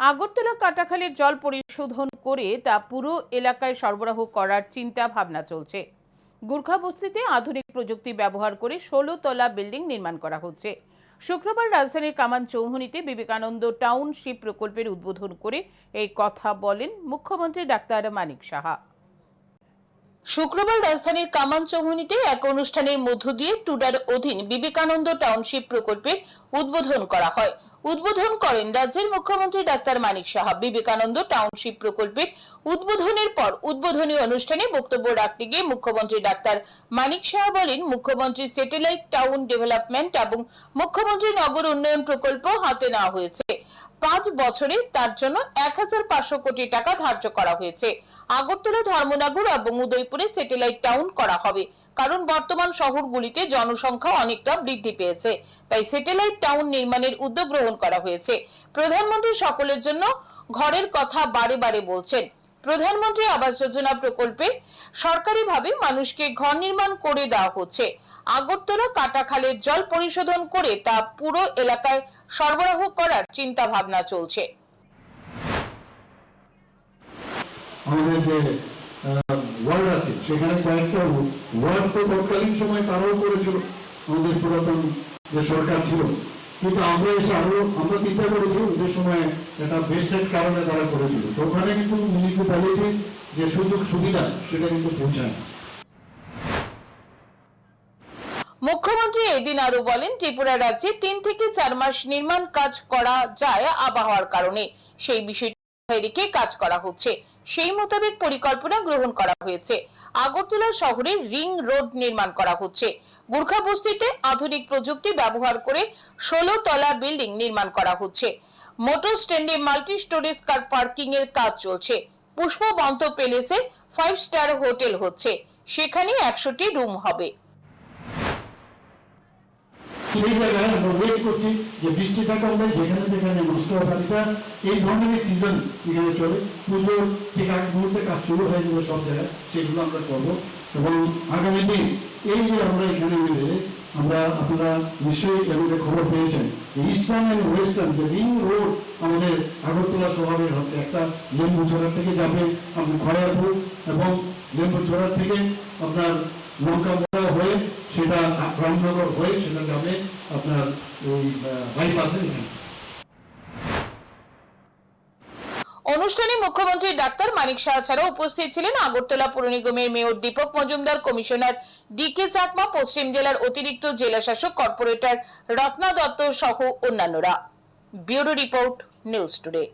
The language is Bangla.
আগরতলা কাটাখালের জল পরিশোধন করে তা পুরো এলাকায় সরবরাহ করার চিন্তা ভাবনা চলছে। গুর্খা বস্তিতে আধুনিক প্রযুক্তি ব্যবহার করে ষোলো তলা বিল্ডিং নির্মাণ করা হচ্ছে। শুক্রবার রাজধানীর কামান চৌহনীতে বিবেকানন্দ টাউনশিপ প্রকল্পের উদ্বোধন করে এই কথা বলেন মুখ্যমন্ত্রী ডাক্তার মানিক সাহা। শুক্রবার রাজধানীর কামান চৌমুহনীতে এক অনুষ্ঠানের মধ্য দিয়ে টুডার অধীন বিবেকানন্দ টাউনশিপ প্রকল্পের উদ্বোধন করা হয়। উদ্বোধন করেন রাজ্যের মুখ্যমন্ত্রী ডাক্তার মানিক সাহা। বিবেকানন্দ টাউনশিপ প্রকল্পের উদ্বোধনের পর উদ্বোধনী অনুষ্ঠানে বক্তব্য রাখতে গিয়ে মুখ্যমন্ত্রী ডাক্তার মানিক সাহা বলেন, মুখ্যমন্ত্রী স্যাটেলাইট টাউন ডেভেলপমেন্ট এবং মুখ্যমন্ত্রী নগর উন্নয়ন প্রকল্প হাতে নেওয়া হয়েছে। পাঁচ বছরে তার জন্য এক হাজার পাঁচশো কোটি টাকা ধার্য করা হয়েছে। আগরতলা, ধর্মনগর এবং উদয়পুরে স্যাটেলাইট টাউন করা হবে। কারণ বর্তমান শহরগুলিতে জনসংখ্যা অনেকটা বৃদ্ধি পেয়েছে। তাই স্যাটেলাইট টাউন নির্মাণের উদ্যোগ গ্রহণ করা হয়েছে। প্রধানমন্ত্রী সকলের জন্য ঘরের কথা বারে বারে বলছেন। প্রধানমন্ত্রী আবাস যোজনা প্রকল্পে সরকারিভাবে মানুষকে ঘর নির্মাণ করে দেওয়া হচ্ছে। আগরতলা কাটাখালের জল পরিশোধন করে তা পুরো এলাকায় সরবরাহ করার চিন্তা ভাবনা চলছে। আমাদের যে ওয়ার্ড আছে, সেখানে কয়েকটা ওয়ার্ড তো তৎকালীন সময় তারাও করেছিল। আমাদের পুরাতন যে সরকার ছিল কিন্তু আমরা এসে আরও, আমরা চিন্তা করেছি ওদের সময় একটা বেস্টের কারণে তারা করেছিল। তো ওখানে কিন্তু মিউনিসিপ্যালিটির যে সুযোগ সুবিধা, সেটা কিন্তু পৌঁছায় না। মুখ্যমন্ত্রী এদিন আরও বলেন, ত্রিপুরা রাজ্যে তিন থেকে চার মাস নির্মাণ কাজ করা যায় আবহাওয়ার কারণে। সেই মাথায় রেখে কাজ করা হচ্ছে। সেই মোতাবেক পরিকল্পনা গ্রহণ করা হয়েছে। আগরতলা শহরে রিং রোড নির্মাণ করা হচ্ছে। গুর্খা বস্তিতে আধুনিক প্রযুক্তি ব্যবহার করে ষোলো তলা বিল্ডিং নির্মাণ করা হচ্ছে। মোটর স্ট্যান্ডে মাল্টি স্টোরেজ কার পার্কিং এর কাজ চলছে। পুষ্পবন্ত প্যালেসে ফাইভ স্টার হোটেল হচ্ছে। সেখানে একশোটি রুম হবে। সেই জায়গায় আমরা ওয়েট করছি যে বৃষ্টি থাকা হবে যেখানে যেখানে নষ্ট হওয়া এই ধরনের সিজন এখানে চলে। পুজোর ঠিক আগ মুহূর্তে কাজ শুরু হয়ে যাবে সব জায়গায়, সেগুলো আমরা করব। এবং আগামী দিন এই যে আমরা এখানে মিলে আমরা আপনারা নিশ্চয়ই মধ্যে খবর পেয়েছেন। ইস্টার্ন অ্যান্ড ওয়েস্টার্ন যে রিং রোড আমাদের আগরতলা শহরের হচ্ছে একটা লেম্বু ছড়ার থেকে যাবে আপনার খড়ারপুর এবং লেম্বু ছড়ার থেকে আপনার লঙ্কা হয়ে সেটা রামনগর হয়ে সেটা যাবে আপনার ওই বাইপাসে অনুষ্ঠানে মুখ্যমন্ত্রী ডাক্তার মানিক শাহ ছাড়াও উপস্থিত ছিলেন আগরতলা পুর নিগমের mayor Dipak Majumdar, commissioner D K Chakma, পশ্চিম জেলার অতিরিক্ত জেলা শাসক কর্পোরেটর রত্না দত্ত সহ অন্যান্যরা। Bureau report, news today.